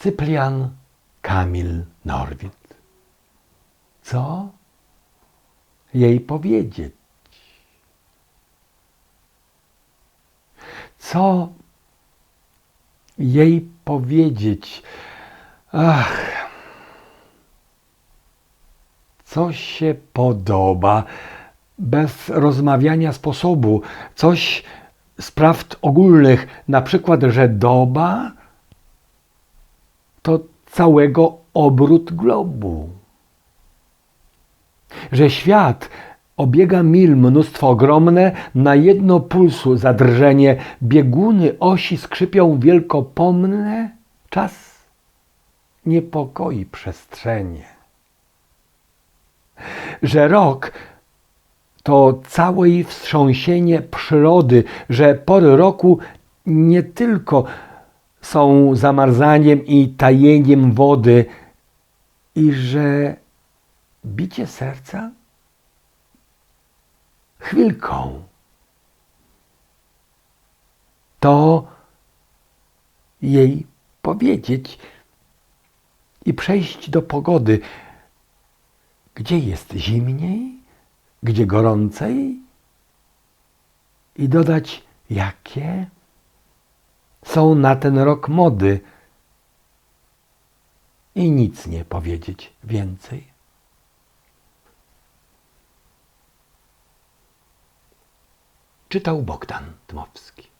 Cyprian Kamil Norwid. Co jej powiedzieć? Co jej powiedzieć? Ach, coś się podoba, bez rozmawiania sposobu, coś z prawd ogólnych, na przykład, że doba to całego obrót globu, że świat obiega mil mnóstwo ogromne, na jedno pulsu zadrżenie, bieguny osi skrzypią wielkopomne, czas niepokoi przestrzenie. Że rok to całe wstrząsienie przyrody, że pory roku nie tylko są zamarzaniem i tajeniem wody i że bicie serca chwilką to jej powiedzieć i przejść do pogody, gdzie jest zimniej, gdzie gorącej i dodać, jakie są na ten rok mody i nic nie powiedzieć więcej. Czytał Bogdan Dmowski.